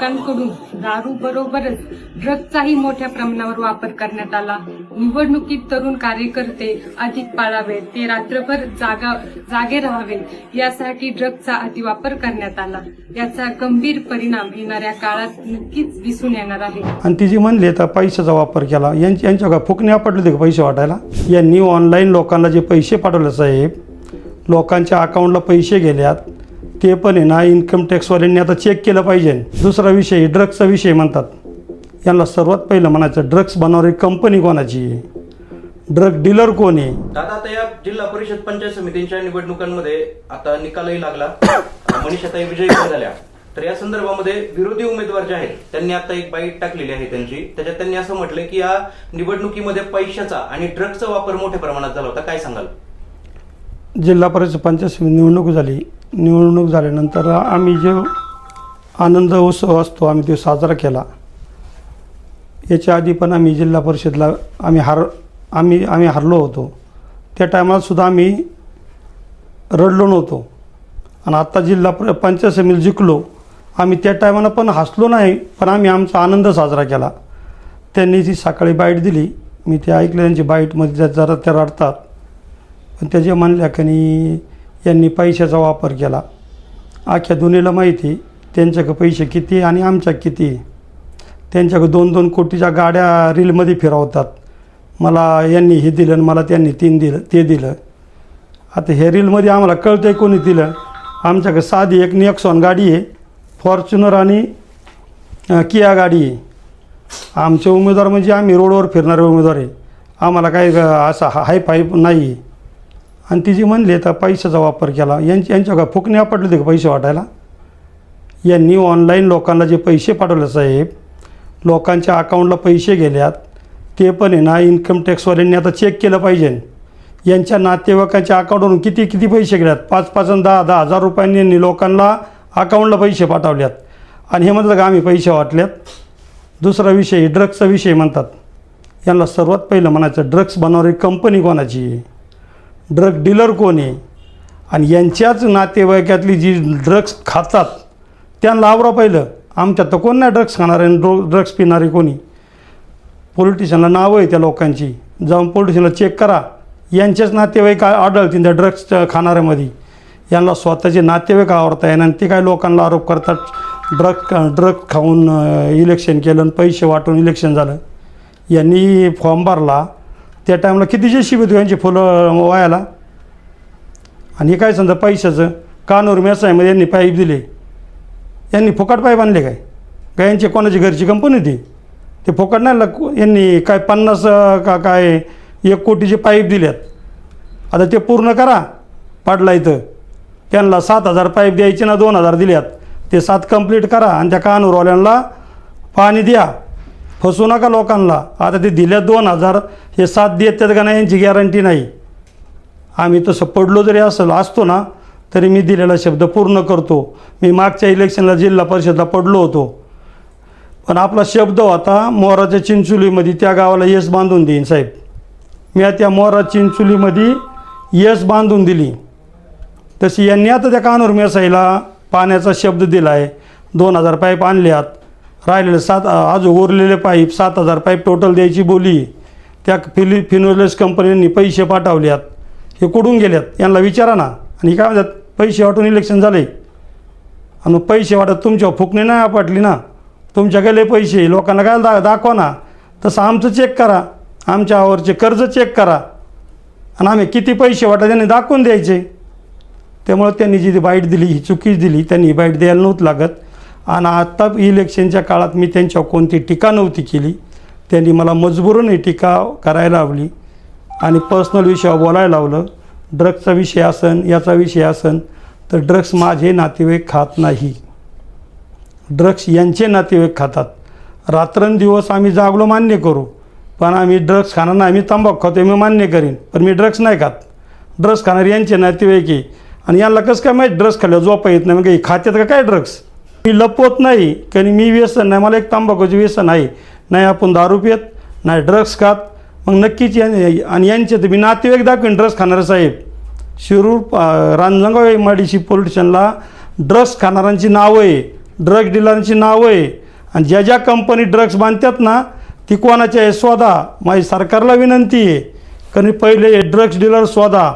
लोकांकडून दारू बरोबरच ड्रग्जचाही मोठ्या प्रमाणावर वापर करण्यात आला. निवडणुकीत तरुण कार्यकर्ते अधिक पाळावे ते रात्रभर जागा जागे राहावे यासाठी ड्रग्जचा अतिवापर करण्यात आला. याचा गंभीर परिणाम येणाऱ्या काळात नक्कीच दिसून येणार आहे. आणि ती जी म्हणली तर पैशाचा वापर केला यांच्या का फुकणे आपटले होते का पैसे वाटायला? यांनी ऑनलाईन लोकांना जे पैसे पाठवले साहेब लोकांच्या अकाउंटला पैसे गेल्यात. ते पण आहे ना इन्कम टॅक्सवाल्यांनी आता चेक केलं पाहिजे. दुसरा विषय ड्रग्सचा विषय म्हणतात. यांना सर्वात पहिलं म्हणायचं ड्रग्स बनवणारी कंपनी कोणाची आहे? ड्रग डीलर कोण आहे? दादा आता या जिल्हा परिषद पंचायत समितींच्या निवडणुकांमध्ये आता निकालही लागला. मनीषाताई विजयी पण झाल्या. तर या संदर्भामध्ये विरोधी उमेदवार जे आहेत त्यांनी आता एक बाईट टाकलेली आहे त्यांची. त्याच्यात त्यांनी असं म्हटलं की या निवडणुकीमध्ये पैशाचा आणि ड्रगचा वापर मोठ्या प्रमाणात झाला होता. काय सांगाल? जिल्हा परिषद पंचायत समिती निवडणूक झाली. निवडणूक झाल्यानंतर आम्ही जो आनंद उत्सव असतो आम्ही तो साजरा केला. याच्या आधी पण आम्ही जिल्हा परिषदला आम्ही हार आम्ही आम्ही हरलो होतो. त्या टायमालासुद्धा आम्ही रडलो नव्हतो. आणि आत्ता जिल्हा पर पंचायत समिती जिंकलो. आम्ही त्या टायमाला पण हसलो नाही पण आम्ही आमचा आनंद साजरा केला. त्यांनी जी सकाळी बाईट दिली मी ते ऐकलं त्यांची बाईटमध्ये जरा त्या रडतात. पण त्याच्या म्हणल्या कनी यांनी पैशाचा वापर केला. अख्ख्या दुनियेला माहिती त्यांच्याकडे पैसे किती आणि आमच्या किती त्यांच्याकडे दोन दोन कोटीच्या गाड्या रीलमध्ये फिरवतात. मला यांनी हे दिलं आणि मला त्यांनी तीन दिलं ते दिलं. आता हे रीलमध्ये आम्हाला कळतं आहे कोणी दिलं. आमच्याकडे साधी एक नेक्सॉन गाडी आहे फॉर्च्युनर आणि किया गाडी आहे. आमचे उमेदवार म्हणजे आम्ही रोडवर फिरणारे उमेदवार आहे. आम्हाला काही असा हाय फाय नाही आहे. आणि ती जी म्हणली तर पैशाचा वापर केला यांची यांच्या का फुकणे आपटले होते का पैसे वाटायला? यांनी ऑनलाईन लोकांना जे पैसे पाठवले साहेब लोकांच्या अकाउंटला पैसे गेल्यात ते पण आहे ना इन्कम टॅक्सवाल्यांनी आता चेक केलं पाहिजे. यांच्या नातेवाईकांच्या अकाउंटवरून किती किती पैसे गेल्यात? पाच पाच आणि दहा दहा हजार रुपयांनी यांनी लोकांना अकाउंटला पैसे पाठवल्यात. आणि हे म्हणतात का आम्ही पैसे वाटल्यात? दुसरा विषय ड्रग्सचा विषय म्हणतात. यांना सर्वात पहिलं म्हणायचं ड्रग्स बनवणारी कंपनी कोणाची? आहे ड्रग डीलर कोण आहे? आणि यांच्याच नातेवाईकातली जी ड्रग्स खातात त्यांना आवरा पहिलं. आमच्यात तर कोण नाही ड्रग्स खाणारे आणि ड्रो ड्रग्स पिणारे कोणी. पोलिटिशियनला नावं आहे त्या लोकांची. जाऊन पोलिटिशियनला चेक करा. यांचेच नातेवाईक आढळतील त्या ड्रग्स खाणाऱ्यामध्ये. यांना स्वतःचे नातेवाईक आवडता आहे आणि ते काय लोकांना आरोप करतात ड्रग ड्रग खाऊन इलेक्शन केलं आणि पैसे वाटून इलेक्शन झालं. यांनी फॉर्म भरला. त्या टाईमला कितीचे शिबित यांची फुलं वायाला. आणि हे काय समजा पैशाचं? कानूर मेसायमध्ये यांनी पाईप दिले. यांनी फुकट पाईप आणले काय? गायांची कोणाची घरची कंपनी होती? ते फुकट नाही लाग- यांनी काय पन्नास का काय एक कोटीचे पाईप दिल्यात आता ते पूर्ण करा पाडला इथं. त्यांना सात हजार पाईप द्यायचे ना दोन हजार दिल्यात ते सात कंप्लीट करा आणि त्या कानूरवाल्यांना पाणी द्या. फसू नका लोकांना. आता ते दिल्या दोन हजार हे सात देतात का नाही यांची गॅरंटी नाही. आम्ही तसं पडलो जरी असं असतो ना तरी मी दिलेला शब्द पूर्ण करतो. मी मागच्या इलेक्शनला जिल्हा परिषदला पडलो होतो. पण आपला शब्द होता मोराच्या चिंचुलीमध्ये त्या गावाला येस बांधून देईन साहेब. मी त्या मोरा चिंचुलीमध्ये येस बांधून दिली. तशी यांनी आता त्या कानूर मेसाईला पाण्याचा शब्द दिला आहे दोन हजार पाईप आणल्यात. राहिलेले सात आज उरलेले पाईप सात हजार पाईप टोटल द्यायची बोली. त्या फिलि फिनोलेस कंपनींनी पैसे पाठवल्यात. हे कुठून गेल्यात. यांना विचारा ना. आणि काय म्हणतात? पैसे वाटून इलेक्शन झाले. आणि पैसे वाटत तुमच्या फुकणे नाही आपटली ना. तुमच्याकडे पैसे लोकांना काय दा दाखवा ना. तसं आमचं चेक करा. आमच्यावरचे कर्ज चेक करा. आणि आम्ही किती पैसे वाटत त्यांनी दाखवून द्यायचे. त्यामुळे त्यांनी जी बाईट दिली ही चुकीच दिली त्यांनी ही बाईट द्यायला नव्हतं लागत. आणि आत्ता इलेक्शनच्या काळात मी त्यांच्यावर कोणती टीका नव्हती केली. त्यांनी मला मजबूरून ही टीका करायला लावली आणि पर्सनल विषयावर बोलायला लावलं. ड्रग्सचा विषय असन याचा विषय असन तर ड्रग्स माझे नातेवाईक खात नाही. ड्रग्स यांचे नातेवाईक खातात. रात्रंदिवस आम्ही जागलो मान्य करू पण आम्ही ड्रग्स खाणार नाही. आम्ही तंबाखू खातो मी मान्य करीन पण मी ड्रग्स नाही खात. ड्रग्स खाणार यांचे नातेवाईक आहे. आणि यांना कसं काय माहीत ड्रग्स खाल्ल्यावर झोपा येत नाही. मग खात्यात का काय ड्रग्स मी लपवत नाही कारण मी व्यसन नाही मला एक तंबाखूचे व्यसन आहे. नाही आपण दारू पियत नाही ड्रग्स खात. मग नक्कीच या आणि यांचे तर मी नातेवाईक दाखवेन ड्रग्स खाणारे साहेब. शिरूर अं, रांजणगाव माडीशी पोलिटिशियनला ड्रग्स खाणाऱ्यांची नावं आहे. ड्रग डीलरांची नावं आहे. आणि ज्या ज्या कंपनी ड्रग्स बांधतात ना ती कोणाच्या आहे स्वादा माझी सरकारला विनंती आहे. कारण पहिले ड्रग्स डीलर स्वादा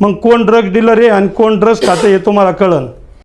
मग कोण ड्रग्स डीलर आहे आणि कोण ड्रग्स खाते हे तुम्हाला कळन.